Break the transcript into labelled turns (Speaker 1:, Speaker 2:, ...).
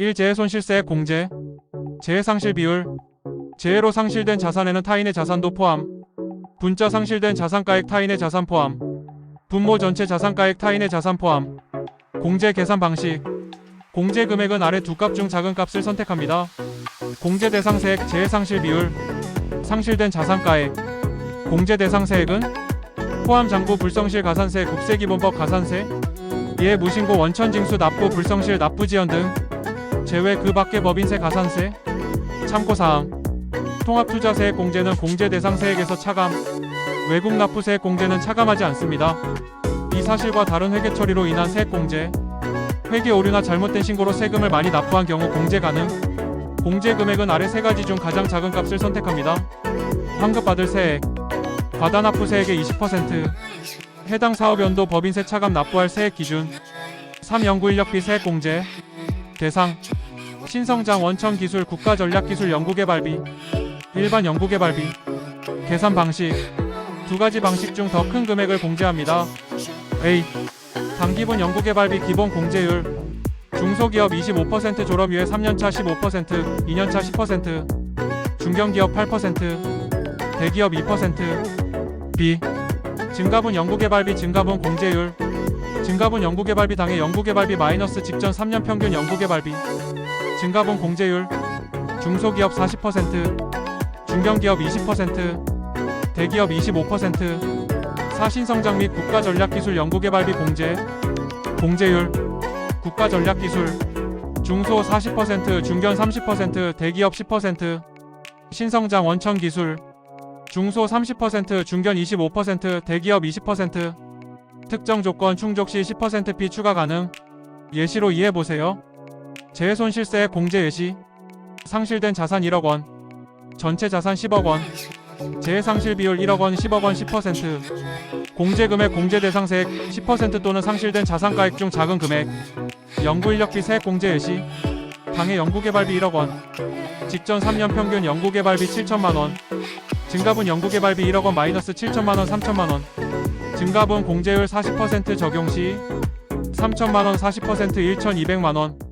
Speaker 1: 1. 재해 손실세액 공제 재해 상실 비율 재해로 상실된 자산에는 타인의 자산도 포함 분자 상실된 자산가액 타인의 자산 포함 분모 전체 자산가액 타인의 자산 포함 공제 계산 방식 공제 금액은 아래 두 값 중 작은 값을 선택합니다. 공제 대상 세액 재해 상실 비율 상실된 자산가액 공제 대상 세액은 포함 장부 불성실 가산세 국세기본법 가산세 예 무신고 원천 징수 납부 불성실 납부 지연 등 제외 그 밖의 법인세 가산세 참고 사항 통합투자세액 공제는 공제 대상 세액에서 차감 외국 납부세액 공제는 차감하지 않습니다. 이 사실과 다른 회계 처리로 인한 세액 공제 회계 오류나 잘못된 신고로 세금을 많이 납부한 경우 공제 가능 공제 금액은 아래 세 가지 중 가장 작은 값을 선택합니다. 환급받을 세액 과다 납부 세액의 20% 해당 사업 연도 법인세 차감 납부할 세액 기준 3. 연구인력비 세액 공제 대상 신성장 원천 기술 국가 전략 기술 연구개발비 일반 연구개발비 계산 방식 두 가지 방식 중 더 큰 금액을 공제합니다. A. 단기분 연구개발비 기본 공제율 중소기업 25% 졸업 이후에 3년차 15% 2년차 10% 중견기업 8% 대기업 2% B. 증가분 연구개발비 증가분 공제율 증가분 연구개발비 당해 연구개발비 마이너스 직전 3년 평균 연구개발비 증가분 공제율 중소기업 40% 중견기업 20% 대기업 25% 사신성장 및 국가전략기술 연구개발비 공제 공제율 국가전략기술 중소 40% 중견 30% 대기업 10% 신성장 원천기술 중소 30% 중견 25% 대기업 20% 특정 조건 충족 시 10%피 추가 가능 예시로 이해해 보세요. 재해손실세 공제 예시 상실된 자산 1억 원 전체 자산 10억 원 재해상실 비율 1억 원 10억 원 10% 공제금액 공제 대상세액 10% 또는 상실된 자산가액 중 작은 금액 연구인력비 세액 공제 예시 당해 연구개발비 1억 원 직전 3년 평균 연구개발비 7천만 원 증가분 연구개발비 1억 원 마이너스 7천만 원 3천만 원 증가분 공제율 40% 적용 시 3천만 원40% 1,200만 원